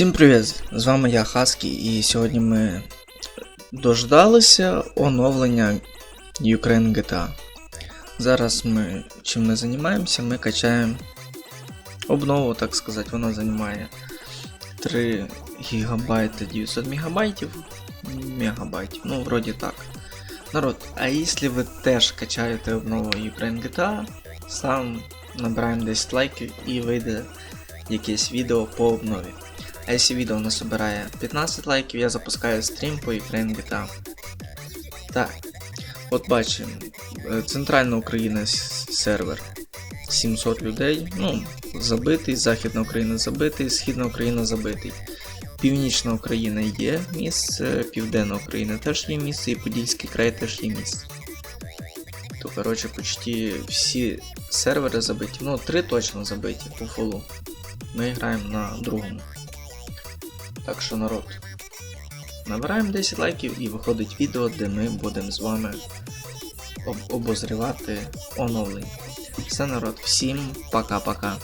Всім привіт! З вами я Хаскі, і сьогодні ми дождалися оновлення Ukraine GTA. Зараз ми чим ми займаємося, ми качаємо обнову, так сказати, вона займає 3 гігабайти 900 мегабайтів. Мегабайтів, ну вроді так. Народ, а якщо ви теж качаєте обнову Ukraine GTA, сам набираємо 10 лайків і вийде якесь відео по обнові. А якщо відео не собирає 15 лайків, я запускаю стрім по Ukraine GTA. Так, от бачимо, е, центральна Україна сервер 700 людей, ну, забитий, Західна Україна забитий, Східна Україна забитий. Північна Україна є місце, Південна Україна теж є місце, і Подільський край теж є місце. То, коротше, почти всі сервери забиті. Ну, три точно забиті по фолу. Ми граємо на другому. Так що народ. Набираємо 10 лайків і виходить відео, де ми будемо з вами об- обозрівати оновлення. Все народ, всім пока-пока.